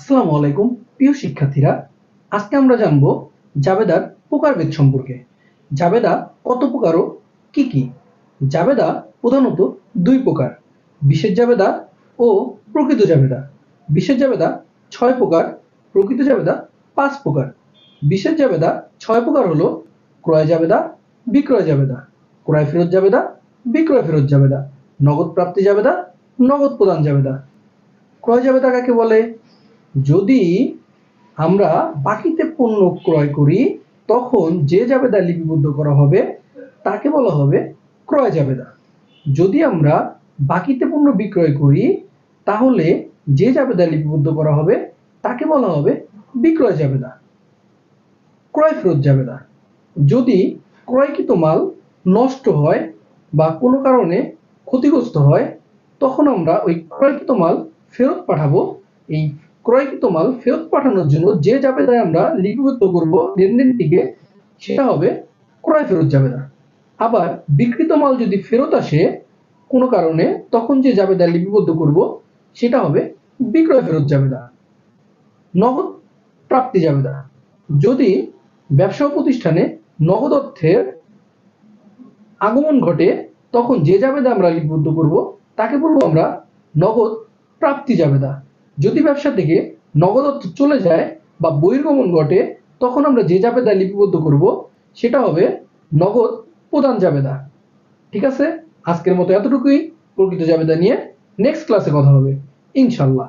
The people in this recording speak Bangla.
আসসালামু আলাইকুম, প্রিয় শিক্ষার্থীরা। আজকে আমরা জানব জাবেদার প্রকারভেদ সম্পর্কে। জাবেদা কত প্রকার ও কি কি? জাবেদা প্রধানত দুই প্রকার বিশেষ জাবেদা ও প্রকৃত জাবেদা। বিশেষ জাবেদা ছয় প্রকার, প্রকৃত জাবেদা পাঁচ প্রকার। বিশেষ জাবেদা ছয় প্রকার হলো ক্রয় জাবেদা, বিক্রয় জাবেদা। ক্রয় ফেরত জাবেদা, বিক্রয় ফেরত জাবেদা। নগদ প্রাপ্তি জাবেদা, নগদ প্রদান জাবেদা। ক্রয় জাবেদা কাকে বলে? যদি আমরা বাকিতে পণ্য ক্রয় করি, তখন যে জাবেদা লিপিবদ্ধ করা হবে, তাকে বলা হবে ক্রয় জাবেদা। যদি আমরা বাকিতে পণ্য বিক্রয় করি, তাহলে যে জাবেদা লিপিবদ্ধ করা হবে, তাকে বলা হবে বিক্রয় জাবেদা, ক্রয় ফেরত জাবেদা। যদি ক্রয়কৃত মাল নষ্ট হয় বা কোনো কারণে ক্ষতিগ্রস্ত হয়, তখন আমরা ওই ক্রয়কৃত মাল ফেরত পাঠাবো এই ক্রয়কৃত মাল ফেরত পাঠানোর জন্য যে জাবেদায় আমরা লিপিবদ্ধ করব লেনদেনটিকে সেটা হবে ক্রয় ফেরত জাবেদা। আবার বিকৃত মাল যদি ফেরত আসে কোনো কারণে, তখন যে জাবেদা লিপিবদ্ধ করব, সেটা হবে বিক্রয় ফেরত জাবেদা, নগদ প্রাপ্তি জাবেদা। যদি ব্যবসা প্রতিষ্ঠানে নগদ অর্থের আগমন ঘটে, তখন যে জাবেদা আমরা লিপিবদ্ধ করব, তাকে বলব আমরা নগদ প্রাপ্তি জাবেদা। যদি ব্যবসা থেকে নগদ অর্থ চলে যায় বা বহির্গমন ঘটে, তখন আমরা যে জাবেদা লিপিবদ্ধ করব, সেটা হবে নগদ প্রধান জাবেদা। ঠিক আছে? আজকের মতো এতটুকুই। প্রকৃত জাবেদা নিয়ে নেক্সট ক্লাসে কথা হবে। ইনশাল্লাহ